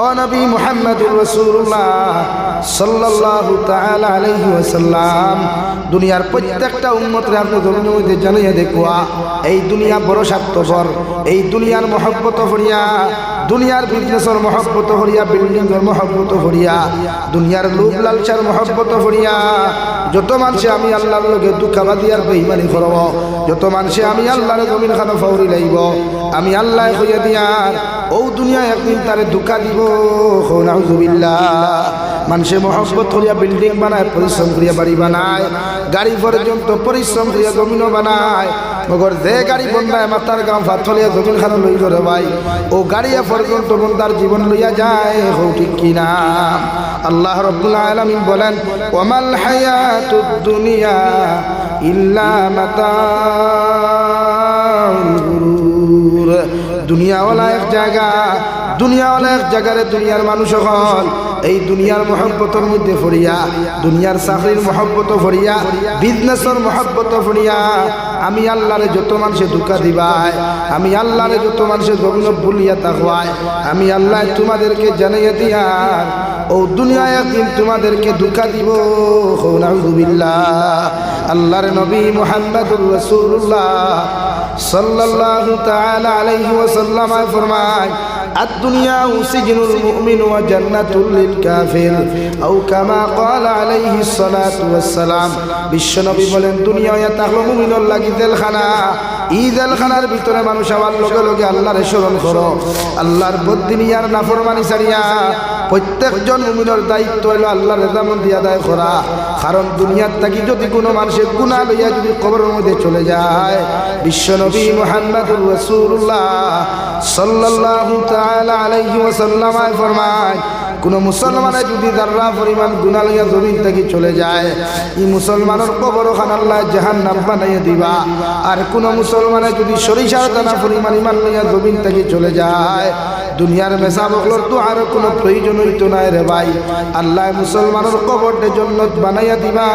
ও নবী মুহাম্মদুর রাসূলুল্লাহ সাল্লাল্লাহু তাআলা আলাইহি ওয়াসাল্লাম, দুনিয়ার প্রত্যেকটা উম্মতরে আপনি জমিনের মধ্যে জানিয়ে দেখুয়া, এই দুনিয়া বড় স্বার্থপর, এই দুনিয়ার মহব্বত হরিয়া দুনিয়ার বিজনেসের মহব্বত হরিয়া বিল্ডিংয়ের মহব্বত হরিয়া দুনিয়ার লোভ লালসার মহব্বত হরিয়া যত মানুষে আমি আল্লাহর লগে দুঃখাবাদী আর বেইমানি করব, যত মানুষে আমি আল্লাহর জমিন খানো ফাউরি লাইব, আমি আল্লাহ হইয়া দিয়ার ও দুনিয়া একদিন তারে দুঃখা দিব। নাউজুবিল্লাহ। মানুষে মহব্বত করিয়া বিল্ডিং বানায়, পরিশ্রম করিয়া বাড়ি বানায়। গাড়ি পর্যন্ত পরিশ্রম করিয়া জমিনও বানায়। মগর যে গাড়ি বন্ধায় মাতার গাঁ ফাথলিয়া জমিন খানো লই করে ভাই। ও গাড়িয়া পর্যন্ত বন্ধার জীবন লইয়া যায় হৌ ঠিক কিনা? আল্লাহ রব্বুল আলামিন বলেন, ওমাল হায়াতুদ দুনিয়া ইল্লা গুরুর দুনিয়াওয়ালা এক জায়গা দুনিয়াওয়ালা এক জায়গারে দুনিয়ার মানুষ হল এই দুনিয়ার মহব্বতের মধ্যে ফরিয়া দুনিয়ার চাকরির মহব্বত ফরিয়া বিজনেসের মহব্বত ফরিয়া আমি আল্লাহরে যত মানুষে ধোকা দিবায়, আমি আল্লাহরে যত মানুষের গভীর ভুলিয়া তাকওয়ায় আমি আল্লাহ তোমাদেরকে জানাইয়া দিয়ার ও দুনিয়ায় একদিন তোমাদেরকে ধোকা দিব। নাউজুবিল্লাহ। আল্লাহর নবী মুহাম্মদুর রাসূলুল্লাহ। সাল্লাল্লাহু তাআলা আলাইহি ওয়াসাল্লাম ফরমায় الدنيا سجن المؤمن وجنة للكافر أو كما قال عليه الصلاة والسلام বিশ্বনবী বলেন দুনিয়ায় থাকলো মুমিনের লাগি জেলখানা ই জেলখানার ভিতরে মানুষ আমার লগে লগে আল্লাহর স্মরণ করো। আল্লাহর বদিনিয়ার নাফরমানি ছাড়িয়া প্রত্যেকজন মুমিনের দায়িত্ব হলো আল্লাহর রেজামন্দি আদায় করা। কারণ দুনিয়ার থাকি যদি কোনো মানুষের গুণা লইয়া যদি কবরের মধ্যে চলে যায়, বিশ্বনবী মোহাম্মদুর রসুল্লাহ সাল্লাল্লাহু তাআলা আলাইহি ওয়াসাল্লাম ফরমায় কোন মুসলমানের যদি দাররা পরিমাণ গুণা লইয়া জমিন থেকে চলে যায়, এই মুসলমানের কবর খান আল্লাহ জাহান নাম বানাইয়া দিবা। আর কোনো মুসলমানের যদি সরিষার দানা পরিমাণ ইমান লইয়া জমিন থেকে চলে যায়, দুনিয়ার মেসা বকলর তো আর কোনো প্রয়োজন হইতো নাই রে ভাই। আল্লাহ মুসলমানের কবরটে জন্নত বানাইয়া দিবা।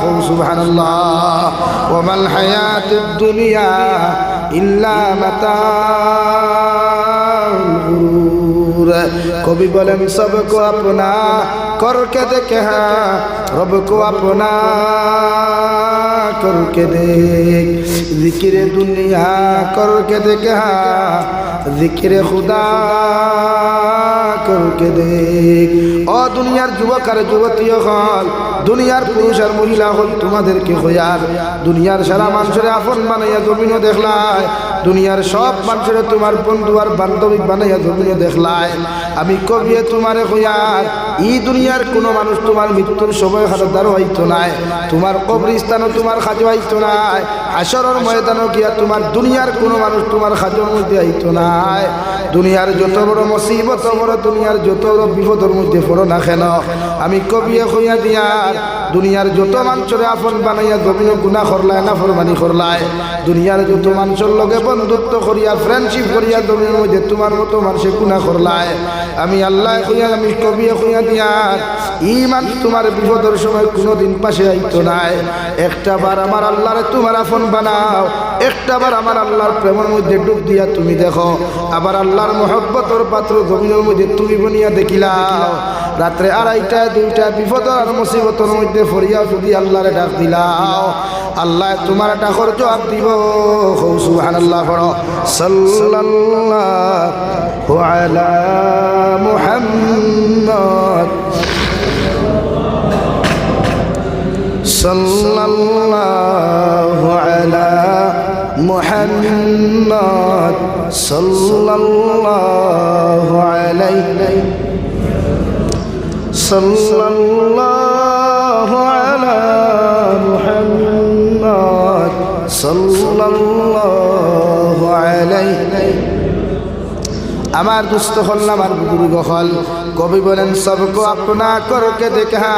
হৌ, সুবহানাল্লাহ। ওমাল হায়াতুদ দুনিয়া ইল্লা কবি বলেন, সবকো আপনা করকে দেখে হ্যাঁ রব কো আপনা করকে দেখ। জিকিরে দুনিয়া করকে দেখে হ্যাঁ জিকিরে খুদা করকে দেখ। ও দুনিয়ার যুবক আর যুবতী হল, দুনিয়ার পুরুষ আর মহিলা হল তোমাদেরকে হইয়ার। দুনিয়ার সারা মানুষের আপন বানাইয়া জমিনও দেখলায় দুনিয়ার সব মানুষের তোমার বন্ধু আর বান্ধবী বানাইয়া জমিনও দেখলায়। আমি কবিয়ে তোমারে হইয়ার ই দুনিয়ার কোনো মানুষ তোমার মৃত্যুর সময় হাজার হইতো নাই। তোমার কবরিস্তানও তোমার খাজো হইতো নাই। হাসরের ময়দানও গিয়া তোমার দুনিয়ার কোনো মানুষ তোমার খাজোর মধ্যে হইতো নাই। দুনিয়ার যত বড় মুসিবত বড় দুনিয়ার যত বড় বিপদের মধ্যে পড়ো না কেন? আমি কবিয়ে হইয়া দিয়ার দুনিয়ার যত মানুষের আপন বানাইয়া জমিন গুণা করলায় না ফরমানি করলায়। দুনিয়ার যত মানুষের লগে বন্ধুত্ব করিয়া ফ্রেন্ডশিপ করিয়া জমির মধ্যে তোমার মতো মানুষে গুণা করলায়। আমি আল্লাহ কইয়া, আমি কবিয়ে কইয়া দিয়ার মানুষ তোমার বিপদের সময় কোনোদিন পাশে আইতো নাই। একটা বার আমার আল্লাহরে তোমার আপন বানাও একটা বার আমার আল্লাহর প্রেমের মধ্যে ডুব দিয়া তুমি দেখো, আবার আল্লাহর মহব্বতর পাত্র জমিনের মধ্যে তুমি বনিয়া দেখিলাও রাত্রে আড়াইটা দুইটা বিপদ আর মুসিবতের মধ্যে ফরিয়া যদি আল্লাহরে ডাক দিলাও আল্লাহ তোমার ডাকর জবাব দিব। হৌ সুবহানাল্লাহ, পড়ো। সাল্লাল্লাহু আলা মুহাম্মদ। সাল্লাল্লাহু মুহাম্মদ সাল্লাল্লাহু আলাইহি সাল্লাল্লাহু আলা মুহাম্মদ সাল্লাল্লাহু আলাইহি আমার দুস্থ হল আমার বুজুর্গ হল। কবি বলেন, সবকো আপনা করকে দেখা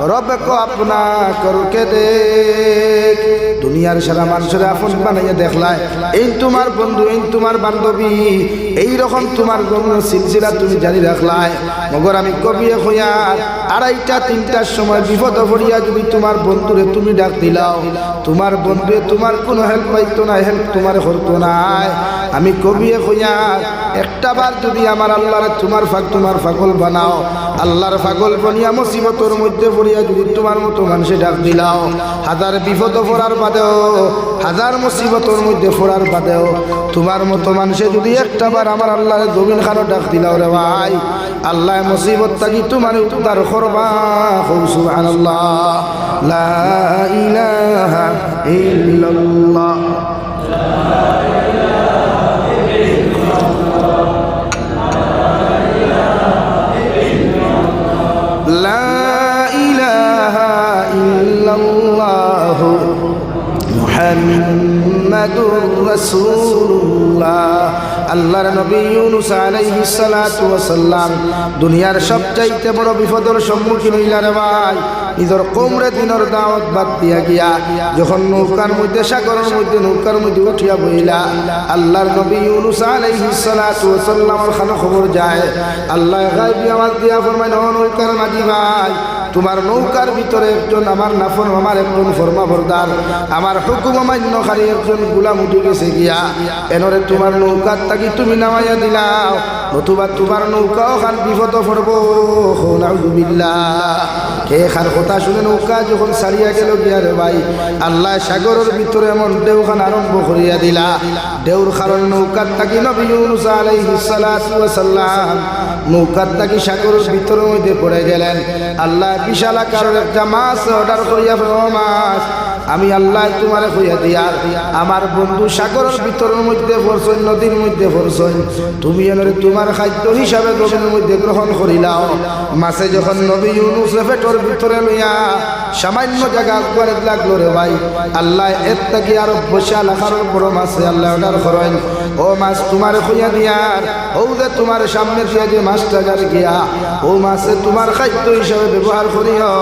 রব কো আপনা করকে দেখ। দুনিয়ার সারা মানুষের আপন বানাইয়া দেখলায় এই তোমার বন্ধু এই তোমার বান্ধবী এই রকম তোমার গমন সিলসিলা তুমি জানি রাখলায়। মগর আমি কবিয়ে হইয়ার আড়াইটা, তিনটার সময় বিপদ পড়িয়া যদি তোমার বন্ধুরে তুমি ডাক দিলাও, তোমার বন্ধুরে তোমার কোনো হেল্প পাইতো না হেল্প তোমার করতো নাই আমি কবিয়ে হইয়ার একটা বার যদি আমার আল্লাহর তোমার ফাঁক, তোমার ফাগল বানাও, আল্লাহর ফাগল বনিয়া মুসিবতর মধ্যে পড়িয়া যদি তোমার মতো মানুষে ডাক দিলাও, হাজার বিপদ পড়ার বাদেও, হাজার মুসিবতর মধ্যে পড়ার বাদেও, তোমার মতো মানুষে যদি একটা বার আমার আল্লাহর জমিন খানো ডাক দিলাও রে ভাই, আল্লাহ মুসিবত থাকি তোমার উদ্ধার قرباهم سبحان الله. لا إله إلا الله. لا إله إلا الله. محمد رسول الله. আল্লাহর নবী ইউনুস আলাইহিস সালাতু ওয়াস সালাম দুনিয়ার সবচাইতে বড় বিপদের সম্মুখীন হইলা রে ভাই। নিজের কোমরে দিনের দাওয়াত বাদ দিয়া গিয়া যখন নৌকার মধ্যে, সাগরের মধ্যে, নৌকার মধ্যে উঠিয়া বইলা আল্লাহর নবী ইউনুস আলাইহিস সালাতু ওয়াস সালামের খানো খবর যায়। আল্লাহ গায়বী আওয়াজ দিয়া ফরমায় নৌকার মাঝি ভাই তোমার নৌকার ভিতরে একজন আমার নাফর আমার একজন ফর্মাভরদার আমার হুকুম মান্যকারী একজন গুলাম উঠে গেছে গিয়া। এনরে তোমার নৌকার তাকি তুমি নামাইয়া দিলাও। নতুবা তোমার নৌকাও খান বিপদ পড়ব। নাউজুবিল্লাহ। কে খার কথা শুনে নৌকা যখন সারিয়া গেল গিয়া রে ভাই, আল্লাহ সাগরের ভিতরে এমন ঢেউ খান আরম্ভ করিয়া দিলা। ঢেউর কারণ নৌকার তাকি নবী সালাম নৌকার তাকি সাগরের ভিতরের মধ্যে পড়ে গেলেন। আল্লাহ বিশাল আকারের একটা মাছ অর্ডার করিয়া মাছ আমি আল্লাহ তোমারে কইয়া দিয়ার আমার বন্ধু সাগরের ভিতরের মধ্যে পড়ছই নদীর মধ্যে পড়ছই তুমি এনারে তোমার খাদ্য হিসাবে গভীরের মধ্যে গ্রহণ করিলাও। মাছে যখন নবী ইউনুস পেটর ভিতরে লইয়া সামান্য জায়গা করে লাগল রে ভাই, আল্লাহ এর থেকে আরও বসে লাখার বড় মাছে আল্লাহ অর্ডার করেন। ও মাছ তোমার কইয়া দিয়ার ও যে তোমার সামনে দিয়া যে মাছটা যার গিয়া, ও মাছে তোমার খাদ্য হিসাবে ব্যবহার করিও।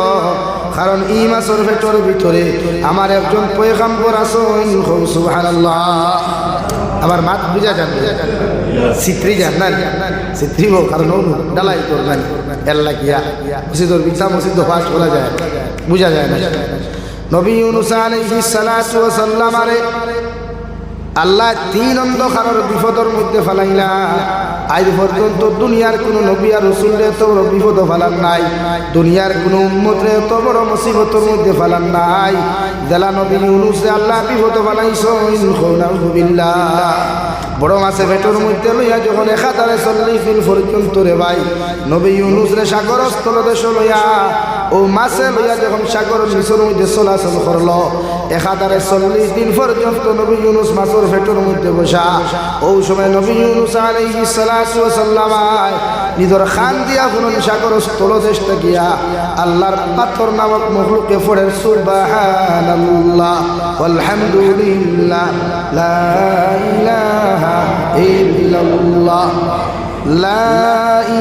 কারণ ই মাছের পেটর ভিতরে আমার একজন পয়গাম্বর আসুন সুবহানাল্লাহ। আমার মাত বুঝা যান সিত্রি যান না সিত্রি হোক কারণ ডালাই করবেন এল্লা গিয়া মসজিদর বিছা মসজিদ ফাঁস বলা যায়। বুঝা যায় না। নবী ইউনুস আলাইহিস আরে আল্লাহ তিন অন্ধকারের বিপদের মধ্যে ফেলাইলা। আজ পর্যন্ত দুনিয়ার কোনো নবী আর রসুলরে এত বড় বিপদ ফেলান নাই। দুনিয়ার কোনো উম্মতরে এত বড় মুসিবতের মধ্যে ফেলান নাই। জেলা নবী ইউনুসে আল্লাহ বিপদ ফেলাইছেন বড় মাসে পেটর মধ্যে লইয়া যখন একাধারে চল্লিশ দিন পর্যন্ত রে ভাই, নবী ইউনুস রে সাগর দেশ লইয়া ও মাছে লইয়া যখন সাগর নিচের মধ্যে চলাচল করল, একাধারে চল্লিশ দিন পর্যন্ত নবী ইউনুস মাছের পেটর মধ্যে বসা। ও সময় নবী ইউনুস ওয়াস সালাম নিজের খান দিয়া ফুলন সাগর স্থল দেশ গিয়া আল্লাহর পাথর নামক মখলুকে পড়ে, সুবহানাল্লাহ আলহামদুলিল্লাহ লা ইলাহা ইল্লাল্লাহ, লা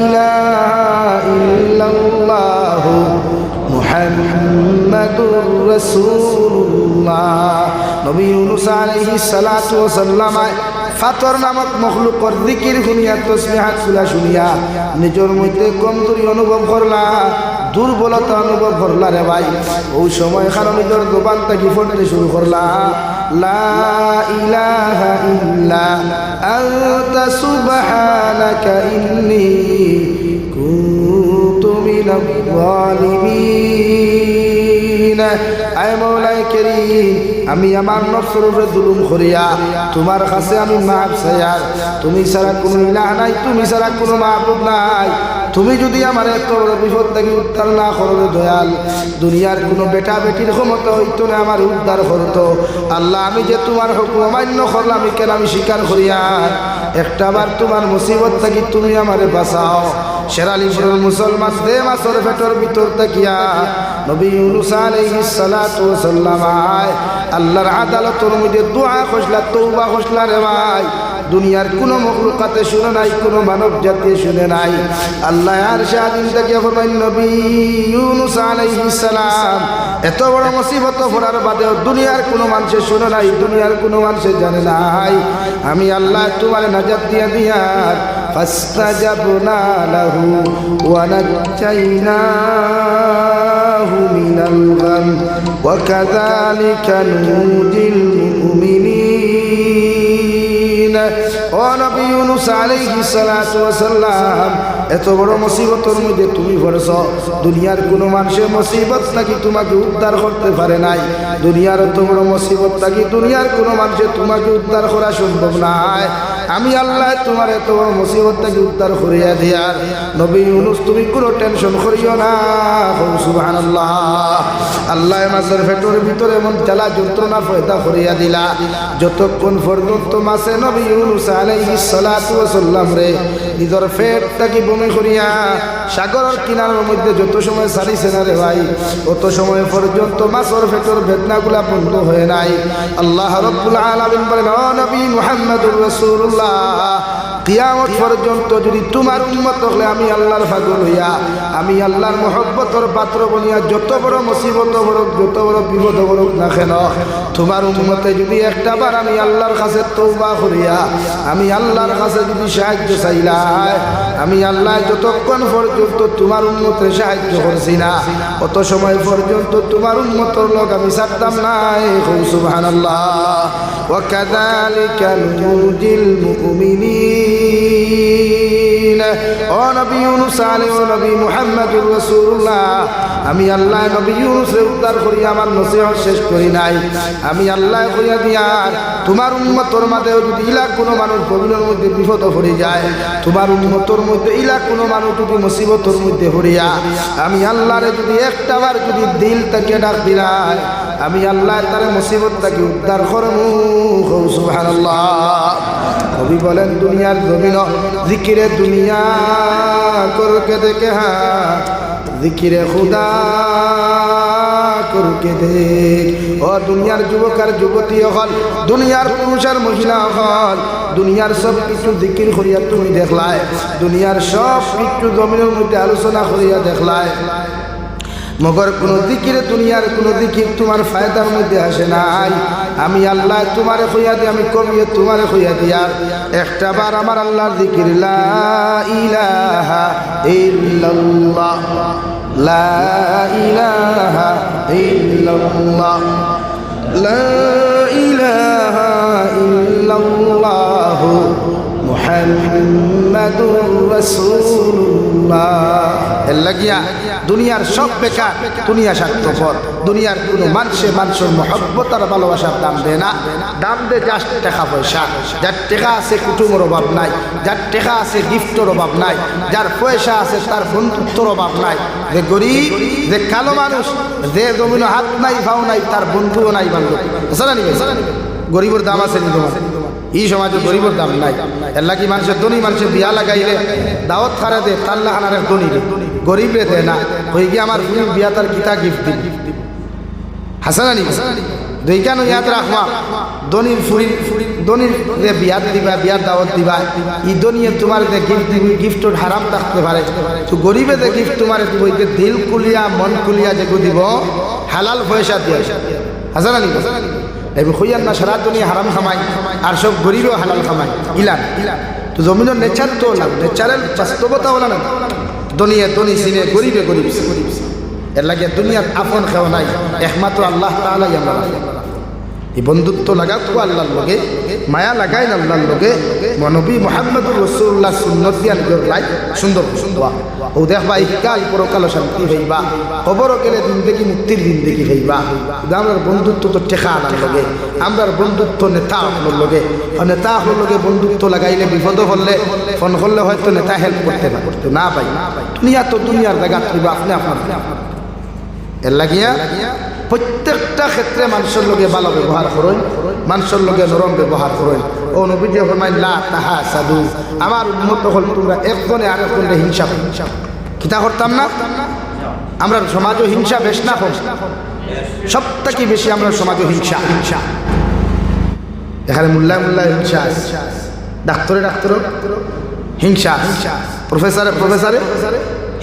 ইলাহা ইল্লাল্লাহ। নিজের মধ্যে কমজোরি অনুভব করলা, দুর্বলতা অনুভব করলা রে ভাই। ওই সময় কারণ নিজের দোকান থেকে ফোনতে শুরু করলা। মিনাল করিম, আমি আমার নফসের উপরে জুলুম করিয়া তোমার কাছে আমি মাপ চাইয়ার তুমি ছাড়া কোনো ইলাহ নাই, তুমি ছাড়া কোনো মাহবুব নাই। তুমি যদি আমার এত বিপদ থেকে উদ্ধার না করবে দয়াল, দুনিয়ার কোনো বেটা বেটির ক্ষমতা হইতো না আমার উদ্ধার করতো। আল্লাহ, আমি যে তোমার হুকুম অমান্য করলাম কেন আমি স্বীকার করিয়া একটা বার তোমার মুসিবত থাকি তুমি আমারে বাঁচাও। শেরালিপুরের মুসলমান দে মাসর পেটর ভিতর তাকিয়া নবী ইউনুস আলাইহিস সালাতু ওয়াস সালাম আয়, আল্লাহর আদালতের মধ্যে দোয়া খসলা, তওবা খসলা রে ভাই। দুনিয়ার কোনো মখলুকাতে শুনে নাই, কোনো মানব জাতি শুনে নাই। আল্লাহ আর শাহিন থেকে ফরমাইন নবী ইউনুস আলাইহিস সালাম। এত বড় মুসিবত পড়ার বাদেও দুনিয়ার কোনো মানুষের শুনে নাই, দুনিয়ার কোনো মানুষের জানে নাই। আমি আল্লাহ তোমার নাজাত দিয়া দিয়ার ফাস্তাজাবনা লাহু ওয়া নাজাইনাহু মিনাল গাম ওয়া কাযালিকা নুজিল মুমিনিন। ও নবী ইউনুস এত বড় মুসিবতের মধ্যে তুমি ভরেছ দুনিয়ার কোনো মানুষের মুসিবত নাকি তোমাকে উদ্ধার করতে পারে নাই। দুনিয়ার এত বড় মুসিবত নাকি দুনিয়ার কোনো মানুষের তোমাকে উদ্ধার করা সম্ভব নাই। আমি আল্লাহ তোমার এত মুসিবত নাকি উদ্ধার করিয়া দিয়ার নবী ইউনুস, তুমি কোনো টেনশন করিও না। সুবহানাল্লাহ। আল্লাহ মাছের ভেতর ভিতরে এমন জ্বালা, যন্ত্রণা পয়দা করিয়া দিলা। যতক্ষণ পর্যন্ত মাসে নবী ইউনুস আলাইহিস সালাতু ওয়াস সালাম রে, নিজের পেটটাকে বমি করিয়া সাগরের কিনারের মধ্যে যত সময় সারিছে না রে ভাই, অত সময় পর্যন্ত মাছের ভেতর বেদনাগুলা বন্ধ হয়ে নাই। আল্লাহ রব্বুল আলামিন বলেন নবী মুহাম্মদুর রাসূলুল্লাহ আল্লাহ কিয়ামত পর্যন্ত যদি তোমার উন্মত হলে আমি আল্লাহর ফাগুল হইয়া, আমি আল্লাহর মহব্বতর পাত্র বনিয়া যত বড় মুসিবত বড় যত বড় বিপদ বড় না কেন, তোমার উন্মতে যদি একটাবার আমি আল্লাহর কাছে তৌবা করিয়া, আমি আল্লাহর কাছে যদি সাহায্য চাইলাই, আমি আল্লাহ যতক্ষণ পর্যন্ত তোমার উন্মতে সাহায্য করছি না, অত সময় পর্যন্ত তোমার উন্মতর লোক আমি সারতাম নাই সুবহানাল্লাহ। ওয়াকাযালিকা নুজিল মুমিনিন। ও নবী ইউনুস আলাইহি ও নবী মুহাম্মদুর রাসূলুল্লাহ আমি আল্লাহ নবী ইউনুসের উদ্ধার করি, আমার নসিহত শেষ করি নাই। আমি আল্লাহ কইয়া দিয়ার তোমার উম্মতর মাঝেও যদি ইলা কোনো মানুষ গভীরের মধ্যে বিপদ পড়ে যায়, তোমার উম্মতর মধ্যে ইলা কোনো মানুষ যদি মুসিবতর মধ্যে পড়িয়া আমি আল্লাহরে যদি একটা একটাবার যদি দিল তাকে ডাক দিলাই, আমি আল্লাহ তার মুসিবত তাকে উদ্ধার করমু। সুবহানাল্লাহ। কবি বলেন, দুনিয়ার জমিন জিকিরে দুনিয়া করকে দেখে হা জিকিরে খুদা করকে দেখ। ও দুনিয়ার যুবক আর যুবতী হল, দুনিয়ার পুরুষ আর মহিলা হল। দুনিয়ার সব কিছু জিকির করিয়া তুমি দেখলায়। দুনিয়ার সব কিছু জমিনের মধ্যে আলোচনা করিয়া দেখলায়। মগর কোন দিকিরে দুনিয়ার কোন দিকির তোমার ফায়দার মধ্যে আসে নাই। আমি আল্লাহ তোমারে হইয়া দি আমি কমিয়ে তোমারে হইয়া দিয়া একটা বার আমার আল্লাহর দিকির ইলাহা লা ইলাহা লা ইলাহা দুনিয়ার সব বেকার দুনিয়া স্বার্থপর। দুনিয়ার কোনো মানুষে মানুষের মহব্বত আর ভালোবাসার দাম দেয় না। দাম দেয় যার টাকা পয়সা। যার টাকা আছে কুটুমের অভাব নাই। যার টাকা আছে গিফটের অভাব নাই। যার পয়সা আছে তার বন্ধুত্বর অভাব নাই। যে গরিব, যে কালো মানুষ, যে জমিন হাত নাই ভাও নাই, তার বন্ধুও নাই বান্ধব। জানি গরিবের দাম আছে নি তোমার? এই সমাজে গরিবের দাম নাই। এল্লা কি মানুষের ধনী, মানুষের বিয়া লাগাইলে দাওয়াত খারে দে তার লাহানার ধনী রে। গরিব রে দে না। হয়ে গিয়ে আমার বিয়া তার গীতা গিফট দিন হাসানানি দুইখানো ইয়াদ রাখবা। দনির ফুরি দনির যে বিয়াত দিবা, বিয়ার দাওয়াত দিবা ই দনিয়ে তোমার যে গিফট দিবি গিফটর হারাম থাকতে পারে। তো গরিবে যে গিফট তোমার দিব দিল কুলিয়া, মন কুলিয়া যে দিব, হালাল পয়সা দিয়ে। হাসানানি এবার হইয়ার না সারা দুনিয়া হারাম খামাই, আর সব গরিবও হালাল খামাই। ইলান। তো জমিনের নেচার তো না নেচারের বাস্তবতা হলো না দুনিয়া দনি সিনে, গরিবে গরিব এর লাগে দুনিয়ার আপন খাওয়া নাই, একমাত্র আল্লাহ তালাই আমরা এই বন্ধুত্ব লাগাও তো আল্লাহর লগে, মায়া লাগাই আল্লাহর লগে। মনবী মোহাম্মদুর রসুল্লাহ সুন্নত দিয়া নিজের লাই সুন্দর সুন্দর ও দেখবা ইকাল পরকাল শান্তি হইবা। খবরও গেলে দিন দেখি মুক্তির দিন দেখি হইবা আমরা বন্ধুত্ব তো টেকা আনার লগে। আমরা বন্ধুত্ব নেতা হলোর লগে। নেতা হলোর লগে বন্ধুত্ব লাগাইলে বিপদ হলে, ফোন করলে হয়তো নেতা হেল্প করতে না করতে না পাই। দুনিয়া তো দুনিয়ার জায়গা তুইবা আপনি আপনার। এর লাগিয়া প্রত্যেকটা ক্ষেত্রে মানুষের লগে ভালো ব্যবহার করুন, মানুষের লগে নরম ব্যবহার করুন। ও নবীজি লা তাহা সাধু আমার উন্মত হল তোমরা একজনে আর একজনে হিংসা হিংসা কিতা করতাম না? আমরা সমাজও হিংসা, বেশ না হোক সব থেকে বেশি আমরা সমাজও হিংসা। হিংসা এখানে মোল্লায় মোল্লায় হিংসা ডাক্তারে ডাক্তার হিংসা প্রফেসরে প্রফেসরে।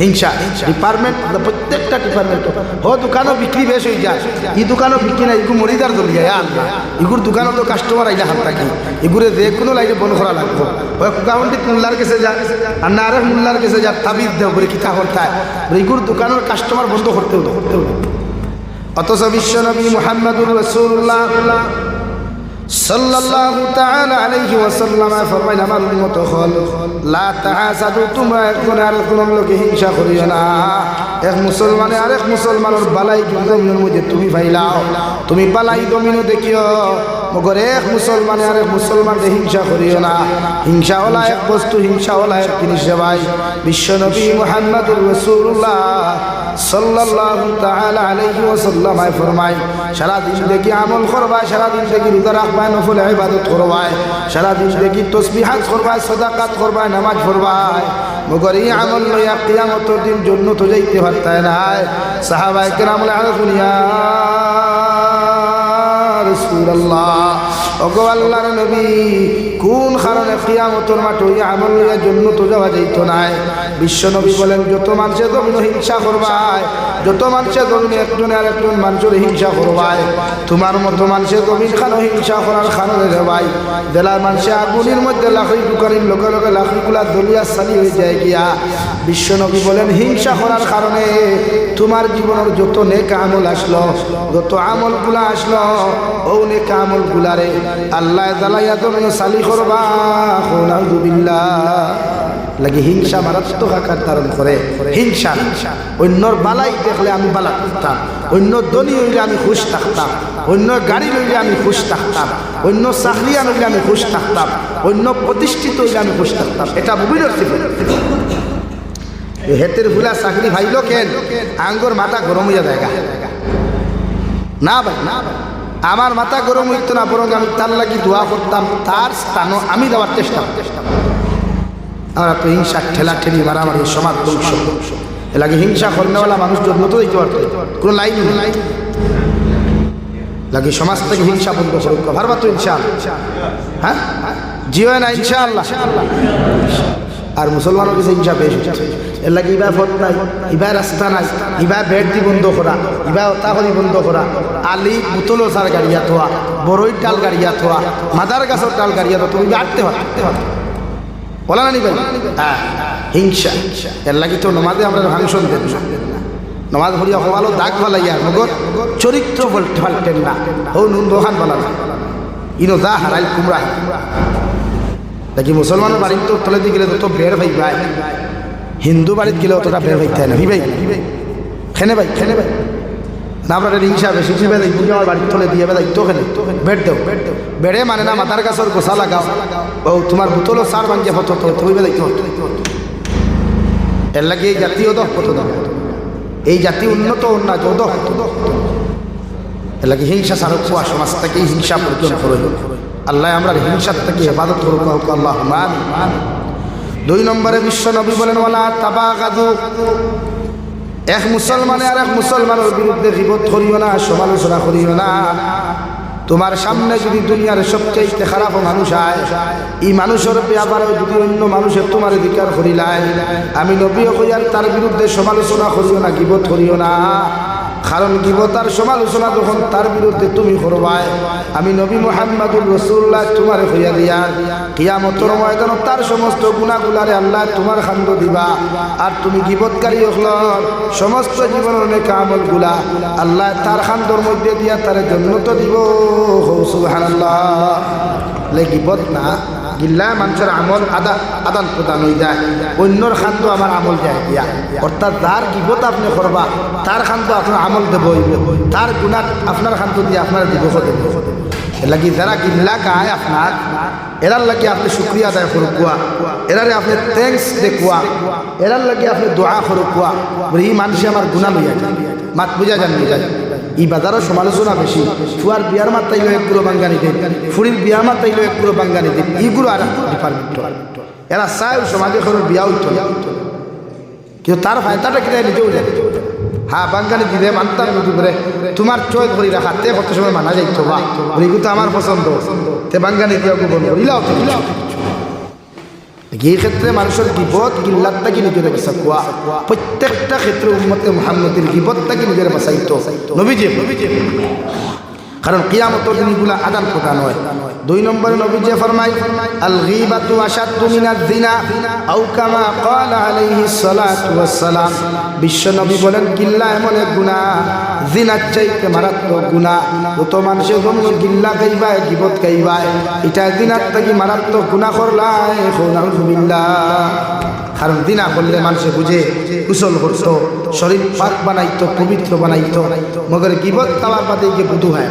হিংসা। ডিপার্টমেন্ট প্রত্যেকটা ডিপার্টমেন্ট ও দোকানও বিক্রি বেশ হয়ে যায়। ই দোকানও বিক্রি না এগুলো মরিদার দলিয়া আল্লাহ। এগুর দোকানও তো কাস্টমার আইলে হাত থাকি। এগুলো যে কোনো লাইনে বন্ধ করা লাগবো। ওই কুকাউন্টি মোল্লার কাছে যা আর না আরেক মোল্লার কাছে যা তাবিজ দেও বলে কিতা করতায় এগুর দোকানের কাস্টমার বন্ধ করতে হতো করতে হতো অথচ বিশ্বনবী মোহাম্মদুর রসুল্লাহ সাল্লাল্লাহু তাআলা আলাইহি ওয়াসাল্লাম ফরমাইন আমার উম্মত হল, লা তাহাসাদু তোমরা একজন আরেকজনের লোকে হিংসা করিও না। এক মুসলমানে আরেক মুসলমানের বালাই জমিনের মধ্যে তুমি ফাইলাও, তুমি বালাই জমিনও দেখিও, মগর এক মুসলমানে আরেক মুসলমানকে হিংসা করিও না। হিংসা হলা এক বস্তু হিংসা হলা এক জিনিস ভাই। বিশ্বনবী মুহাম্মদুর রাসূলুল্লাহ সাল্লাল্লাহু তাআলা আলাইহি ওয়াসাল্লাম ফরমায় সারা দিন দেখি আমল করবায় সারা দিন দেখি রোজা রাখবায়, নফল ইবাদত করবায় সারা দিন দেখি তসবিহাত করবায়, সদাকাত করবায়, নামাজ পড়বায়। মগর এই আমল লইয়া কিয়ামতের দিন জন্য তো যাইতে পারতায় নাই। সাহাবায়ে কেরাম দুনিয়া, রাসূলুল্লাহ, ওগো আল্লাহর নবী কোন কারণে কিয়ামতের মাঠে ওই আমল লইয়া জন্য তো যাওয়া যাইতো নাই? বিশ্ব নবী বলেন, যত মানুষের জমিন হিংসা করবায়, যত মানুষের জমিন একজন আর একজন মানুষের হিংসা করবায়, তোমার মতো মানুষের জমিন খানো হিংসা করার কারণে রে জেলার মানুষে আগুনের মধ্যে লাখি দোকানের লোকে লোকে লাখিগুলা দলিয়া সালি হয়ে যায় গিয়া। বিশ্ব নবী বলেন, হিংসা করার কারণে তোমার জীবনের যত নেক আমল আসলো যত আমলগুলা আসলো ও নেক আমলগুলারে আল্লাহ জ্বালাইয়া তুমি সালি করবা। নাউজুবিল্লাহ লাগে হিংসা মারাত্মক আকার ধারণ করে। হিংসা। অন্যর বালাই দেখলে আমি বালা করতাম। অন্য ধনী হইলে আমি খুশ থাকতাম। অন্য গাড়ি লইলে আমি খুশ থাকতাম। অন্য চাকরিয়া আনলে আমি খুশ থাকতাম। অন্য প্রতিষ্ঠিত হইলে আমি খুশ থাকতাম। এটা ছিল হেতের ভুলা চাকরি ভাইল কেন? আঙ্গর মাথা গরম হইয়া দেখা না ভাই না ভাই। আমার মাথা গরম হইতো না, বরং আমি তার লাগি দোয়া করতাম, তার স্থানও আমি দেওয়ার চেষ্টা চেষ্টা আমরা তো হিংসা ঠেলা ঠেলি মারামারি, সমাজ ধ্বংস। লাগে হিংসা কর্মেওয়ালা মানুষ জন্ম তো দিতে পারতো। কোনো লাইন লাগে সমাজ থেকে হিংসা বন্ধ করুক। ভারবা তো ইনশাল হ্যাঁ? জিও না, ইনশাআল্লাহ। আর মুসলমানের কাছে হিংসা বেশ এর লাগে ইবা ফট নাই ইবা রাস্তা নাই ইবা বেড দি বন্ধ করা ইবা অতাকলি বন্ধ করা আলি বুতলো সার গাড়িয়া থোয়া বড়ই ডাল গাড়িয়া থোয়া মাদার গাছের ডাল গাড়িয়া তো তুমি আটতে পারতে বলা না নি ভাই হ্যাঁ হিংসা। এর লাগি তো নমাজে আমরা ভাংশন দেন না। নমাজ ভরিয়া হওয়ালো দাগ ফালাইয়া নগর চরিত্র ফালতেন না। ও নুন দোকান বালা না ইনো যা হারাই কুমড়া নাকি মুসলমানের বাড়ির তলে দিয়ে গেলে তো বের ভাই ভাই হিন্দু বাড়িতে গেলে অতটা বের ভাইতে না। ভাই। খেনে ভাই খেনে ভাই। না আমরা হিংসা বেশি দেয় বুঝে আমার বাড়ির তলে দিয়ে বেদাই তো খেলে বেড দেও। বেড়ে মানে না মাথার কাছের গোসা লাগাও। ও তোমার বোতলও সার ভাঙিয়ে হতো তো তুমি বেদাই তো এর লাগে এই জাতীয় দহ কত দাম এই জাতি উন্নত উন্নত দহ এর লাগে হিংসা সারক কুয়া সমাজ থেকে হিংসা বর্জন করে আল্লাহ আমরা হিংসার থেকে হেফাজত করুক আল্লাহ দুই নম্বরে বিশ্ব নবী বলেন ওলা তাবা গাদু এক মুসলমানে আর এক মুসলমানের বিরুদ্ধে বিপদ করিও না, সমালোচনা করিও না। তোমার সামনে যদি দুনিয়ার সবচেয়ে খারাপ মানুষ আয়, এই মানুষের ব্যাপারে যদি অন্য মানুষের তোমার অধিকার করিলাই আমি নবীও কইয়ার তার বিরুদ্ধে সমালোচনা করিও না, গিবত করিও না। কারণ গিবতার সমালোচনা যখন তার বিরুদ্ধে তুমি করবাই, আমি নবী মোহাম্মদুর রসুল্লাহ তোমার হইয়া দিয়া কিয়ামতর ময়দান তার সমস্ত গুণাগুলারে আল্লাহ তোমার খান্দ দিবা। আর তুমি গিবতকারী হল সমস্ত জীবনের অনেক আমলগুলা আল্লাহ তার খান্দর মধ্যে দিয়া তার জন্য তো দিব সুবহানাল্লাহ। গিবত না গিল্লা মানুষের আমল আদা, আদান প্রদান হয়ে যায়। অন্যর খাদ্য আমার আমল যায় দিয়া। অর্থাৎ যার গিবত আপনি করবা, তার খাদ্য আপনার আমল দেব তার গুণাত আপনার খাদ্য দিয়ে আপনার দিবস দেব লাগি যারা গিল্লা গায় আপনার, এরার লাগি আপনি শুক্রিয়া আদায় করুকুয়া। এরারে আপনি থ্যাংকস দেখুয়া। এরার লাগে আপনি দোয়া করুকুয়া। এই মানুষে, আমার গুণা লইয়া যায়। মাত বুঝা যান বুঝা যান। এই বাজারও সমালোচনা বেশি ফুয়ার বিয়ার মাত তাইলো একগুলো বাঙ্গানি দেব ফুরির বিয়ার মাত তাইলো একগুলো বাঙ্গানি দেব এইগুলো আর ডিপার্টমেন্ট এরা চায় সমাজে কোনো বিয়া হইতো কিন্তু তার ফায়দাটা কিনা নিজেও যায় হ্যাঁ বাঙ্গালি দিলে মানতাম দুপুরে তোমার চয়েস করি রাখা তে কত সময় মানা যাইতো বা কিন্তু আমার পছন্দ তে বাঙ্গালি দিয়ে ইলাও তো। এই ক্ষেত্রে মানুষের বিপদ গিল্লাতটাকে নিজের বাসা কুয়া প্রত্যেকটা ক্ষেত্রে উন্মতে মোহাম্মদের বিপদটাকে নিজের বাসাইতো নবীজি নবীজি কারণ কিয়ামত দিনগুলা আদান প্রদান হয়। দুই নম্বরে নবীজি ফরমাই আল গীবাতু আশাদ্দু মিনাজ জিনা আও কামা ক্বালা আলাইহিস সালাতু ওয়াস সালাম বিশ্ব নবী বলেন, গিল্লা এমন এক গুনাহ জিনার চাইতে মারাত্মক গুনাহ। যত মানুষের জন্য গিল্লা খাইবায়, গিবত খাইবায়। এটা দিনার থেকে মারাত্মক গুনাহ করলাই নাউজুবিল্লাহ কারণ দিনা করলে মানুষে বুঝে, কুশল করতো, শরীর পাক বানাইতো, পবিত্র বানাইতো, মগর গিবত খাওয়ার বাদে গিয়ে বুধু হয়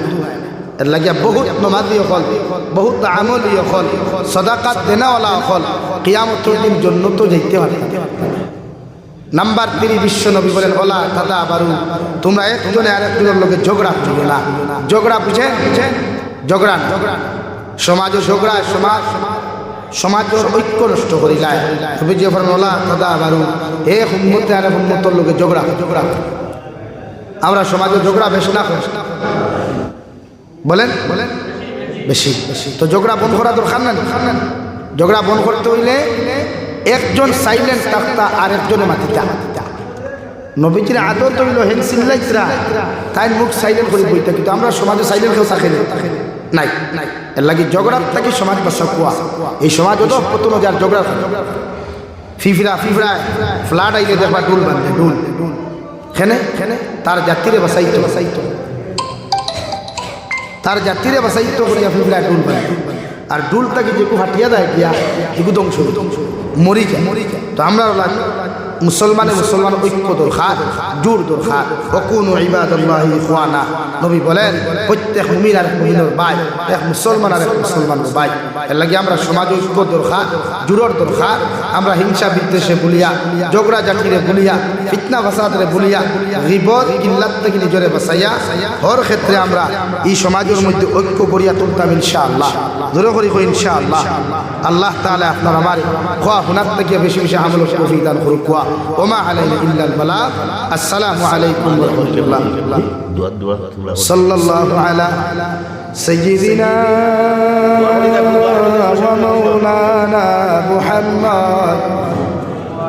এর লাগিয়া বহুত নমাজি অকল, বহুত আমলি অকল, সদাকাত দেনাওয়ালা অকল, কিয়ামতর দিন জন্য তো যাইতে পারে নাম্বার তিরি বিশ্ব নবী বলেন ওলা দাদা বারু, তোমরা একজনে আর একজনের লোকে ঝগড়া বুঝবে না। ঝগড়া বুঝে বুঝে ঝগড়া না। সমাজও ঝগড়া, সমাজ সমাজের ঐক্য নষ্ট করিলায়। তবে যে ফরম ওলা বারু এ হুম্মতে আর হুম্মতর লোকে ঝগড়া ঝগড়া আমরা সমাজে ঝগড়া বেশি না বলেন? বলেন? বেশি। বেশি তো ঝগড়া বন্ধ করা দরকার না দরকার না ঝগড়া বন্ধ করতে হইলে একজন সাইলেন্ট থাকতা আর একজনে মাতিতা নবীজির আদত হইল হেন সিল্লাইতরা তাই মুখ সাইলেন্ট করে বইতে, কিন্তু আমরা সমাজে সাইলেন্ট কেউ থাকে নাই নাই। এর লাগি ঝগড়ার থাকি সমাজ বাসা কুয়া। এই সমাজ তো প্রথম যার ঝগড়া ফিফরা ফিফরা ফ্লাট আইলে দেখবা ডুল বান্ধে ডুল। খেনে? খেনে তার জাতিরে বাসাইতো বাসাইতো তার জাতিরে বাসাইতো করিয়া ফিফরা ডুল বান্ধে আর ডুলটাকে যে কু হাটিয়া দেয় গিয়া, এগু ধ্বংস মরি যায় মরি যায়। তো আমরা মুসলমানে মুসলমান ঐক্য দরকার, জোর দরকার। অকুন ইবাদুল্লাহি ইখওয়ানা। নবী বলেন, প্রত্যেক মুমিন আর মুমিনের বাই এক মুসলমান আর এক মুসলমানের বাই এর লাগে আমরা সমাজ ঐক্য দরকার, জোরর দরকার। আমরা হিংসা বিদ্বেষে বলিয়া ঝগড়া জাতিরে বলিয়া ফিতনা ফাসাদরে বলিয়া রিবত কিল্লাত থেকে নিজরে বাসাইয়া হর ক্ষেত্রে আমরা এই সমাজের মধ্যে ঐক্য করিয়া তুলতাম ইনশাআল্লাহ। জোরে করি কই ইনশাআল্লাহ। আল্লাহ তাআলা আপনার আমার খোয়া হুনার থেকে বেশি বেশি আমল তৌফিক দান করুক। কোয়া ওমা আলাইনা ইল্লাল বালাগ। আসসালামু আলাইকুম ওয়া রাহমাতুল্লাহ। সাল্লাল্লাহু আলা ওয়া মাওলানা মুহাম্মদ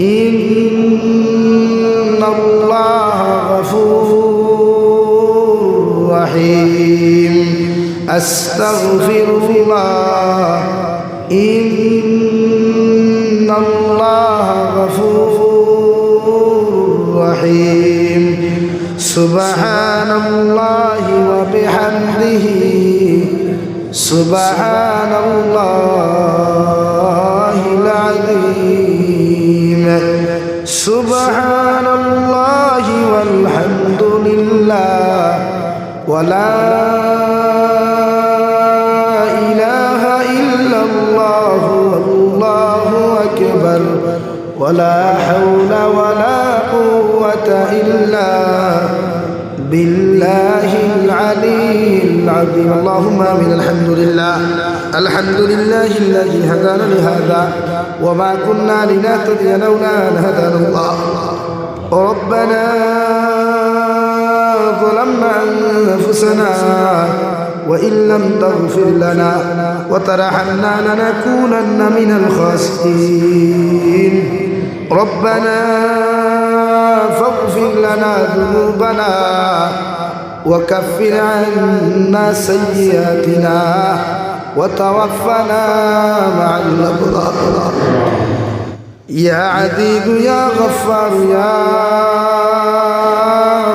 إن الله غفور رحيم أستغفر الله إن الله غفور رحيم سبحان الله وبحمده سبحان الله سبحان الله والحمد لله ولا إله إلا الله والله أكبر ولا حول ولا قوة إلا بالله العلي العظيم. اللهم آمين. الحمد لله الحمد لله الذي هدانا لهذا. وما كنا لنهتدي لولا أن هدانا الله. ربنا ظلمنا أنفسنا وإن لم تغفر لنا وترحمنا لنكونن من الخاسرين. ربنا فاغفر لنا ذنوبنا وكفر عنا سيئاتنا. وتوفنا مع الأبرار. يا عزيز يا غفار يا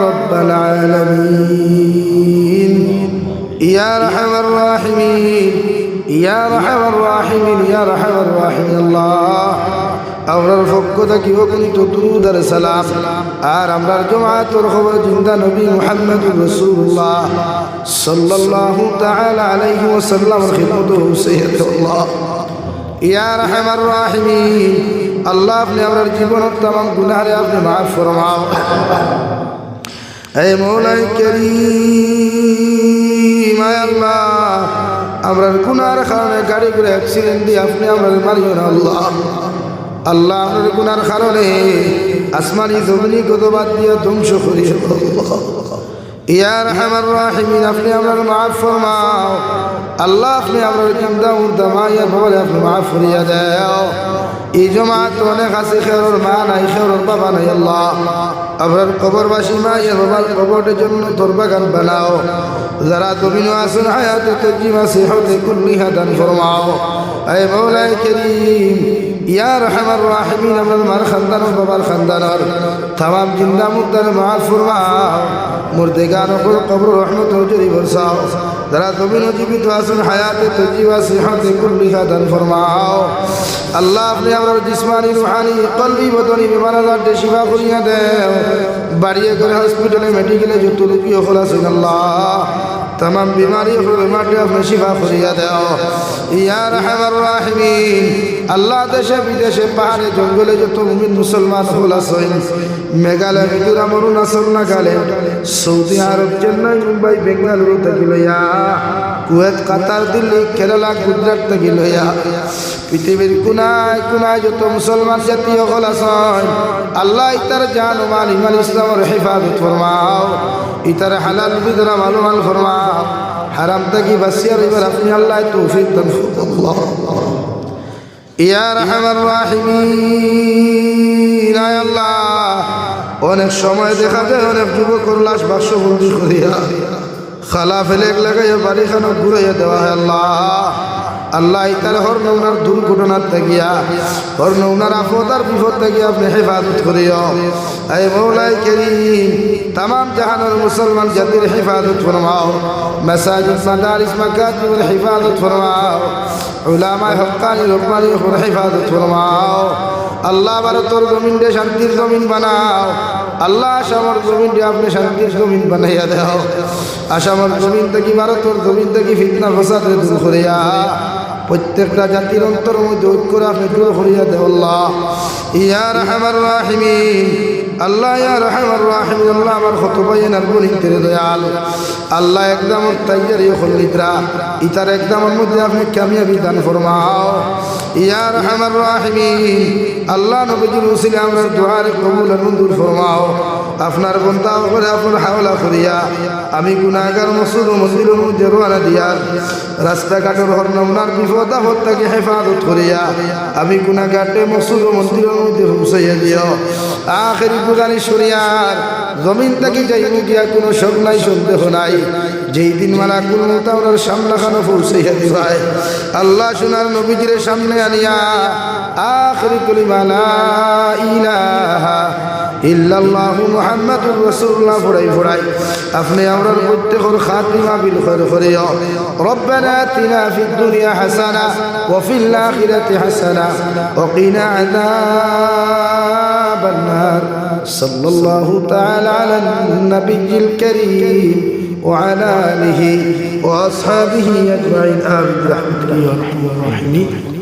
رب العالمين. يا رحم الراحمين. يا رحم الراحمين. يا رحم الراحمين. الله. আমরার পক্ষ থেকে কিন্তু দুরুদার সালাম। আর আমরার জমাতুর খবর জিন্দা নবী মুহাম্মদুর রাসূলুল্লাহ সাল্লাল্লাহু তাআলা আলাইহি ওয়াসাল্লামের খিদমত আল্লাহ ইয়া রাহমার রাহিমিন, আল্লাহ আপনি আমার জীবন তাম গুনারে আপনি মাফ ফরমাও। এই মৌলাই করিম আল্লাহ আমরা গুনার কারণে গাড়ি করে অ্যাক্সিডেন্ট দিয়ে আপনি আমরা মারিও না আল্লাহ। আল্লাহ গুনার কারণে আসমানি জমিনি গতবাদ দিয়ে ধ্বংস করিয়ে ইয়ার হামার রাহিমিন, আপনি আমার মাফ ফরমাও। আল্লাহ, আপনি আমার চিন্তা মুর্দা মাইয়া বাবারে আপনি মাফ করিয়া দেও। এই জমাত অনেক আছে, খেরোর মা নাই, খেরোর বাবা নাই, আল্লাহ। আপনার কবরবাসী মা ইয়া বাবার কবরের জন্য তোর বাগান বানাও। যারা দমিনও আসুন হায়াতে তজিম আছে, হতে কুল্লি হাদান ফরমাও। এ মৌলাই করিম ইয়া রহমান রাহিমিন, আমার মার খানদানোর বাবার জিন্দা মুদ্দার মাফ ফরমাও। মুর্দেগান ওপর কবর রহমত হজরি বরসাও। যারা জমিন জীবিত হায়াতে তজিবা সিহাতে কুল্লি খাদান ফরমাও। আল্লাহ আপনি আমার জিসমানি, রুহানি, কলবি, বদনি, বিমান আজারটে শিফা করিয়া দেও। বাড়িয়ে করে হসপিটালে মেডিকেলে যত হল আছেন আল্লাহ। তামাম বিমারি হল বিমারটি আপনি শিফা করিয়া দেও ইয়ার হেমার রাহিমিন আল্লাহ দেশে বিদেশে পাহাড়ে জঙ্গলে যত মুমিন মুসলমান হল আসেন মেঘালয় মিজোরাম অরুণাচল নাগাল্যান্ড সৌদি আরব চেন্নাই মুম্বাই বেঙ্গালুরু থাকিল ইয়া কুয়েত, কাতার, দিল্লি, কেরালা, গুজরাট থেকে লইয়া পৃথিবীর কোনায় কোনায় যত মুসলমান জাতীয় হল আছেন, আল্লাহ ইতার জান মাল ইমান ইসলামের হেফাজত ফরমাও ইতার হালাল বিদরা মালুমাল ফরমাও হারাম থেকে বাসিয়ার এবার আপনি আল্লাহ তৌফিক দান আল্লাহ ইয়া রহমান রাহিমিন আল্লাহ। অনেক সময় দেখা যায়, অনেক যুবকর লাশ বাক্সবন্দি করিয়া খালা ফেলে লাগাইয়া বাড়িখানো ঘুরাইয়া দেওয়া হয় আল্লাহ। আল্লাহ ইতার হর নৌনার দুর্ঘটনার থাকিয়া হর নৌনার আফত আর বিপদ থাকিয়া আপনি হেফাজত করিও। এই মৌলাই করিম, তামাম জাহানের মুসলমান জাতির হেফাজত ফরমাও। মেসাজিদ, মাদারিস মাকাতিবের হেফাজত ফরমাও। উলামায় হকানি, রব্বানি হেফাজত ফরমাও। আল্লাহ ভারতর জমিন শান্তির জমিন বানাও। আল্লাহ, আশা আমার জমিনটি আপনি শান্তির জমিন বানাইয়া দেও। আমার জমিন থেকে ভারতের জমিন থেকে ফিতনা ফসাদ দূর করিয়া। প্রত্যেকটা জাতির অন্তর মধ্যে ঐক্য আপনি দূর করিয়া দেও ইয়ার আমার রাহিমিন। আল্লাহ রহমান রাহিমিন আল্লাহ আমার কত ভাইয়ের আর দয়াল। আল্লাহ একদম তাইয়ার ইয়ে খল্লিতরা ইতার একদমের মধ্যে আপনি কামিয়াবি দান ফরমাও। ইয়া রহমান রাহিমিন, আল্লাহ নবীজির উসিলে আমরা দোয়ারে কবুল মঞ্জুর ফরমাও। আপনার বন্ধা করে আপনার হাওলা করিয়া, আমি গুনাগার মসুদ মন্দির মধ্যে রোয়ানা দিয়ার রাস্তাঘাটের হর নমনার বিপদ আপদ তাকে হেফাজত করিয়া, আমি গুনাঘাটে মসুদ মন্দিরের মধ্যে পৌঁছাইয়া দিও। আখেরি গুজানি সরিয়ার জমিন তাকে যাইব গিয়া কোনো শোক নাই, সন্দেহ নাই। যেই দিন মালা কুল মোতামরার সামনা খানো পৌঁছাইয়া দিবাই। আল্লাহ সোনার নবীজির সামনে আনিয়া আখরি কলিমালা ইলাহা আপনি হাসানা আখিরাতি হাসানা ওয়া কিনা أصحاب النار. صلى الله تعالى على النبي الكريم وعلى آله وأصحابه أجمعين. آمين. برحمة الله. الرحمن الرحيم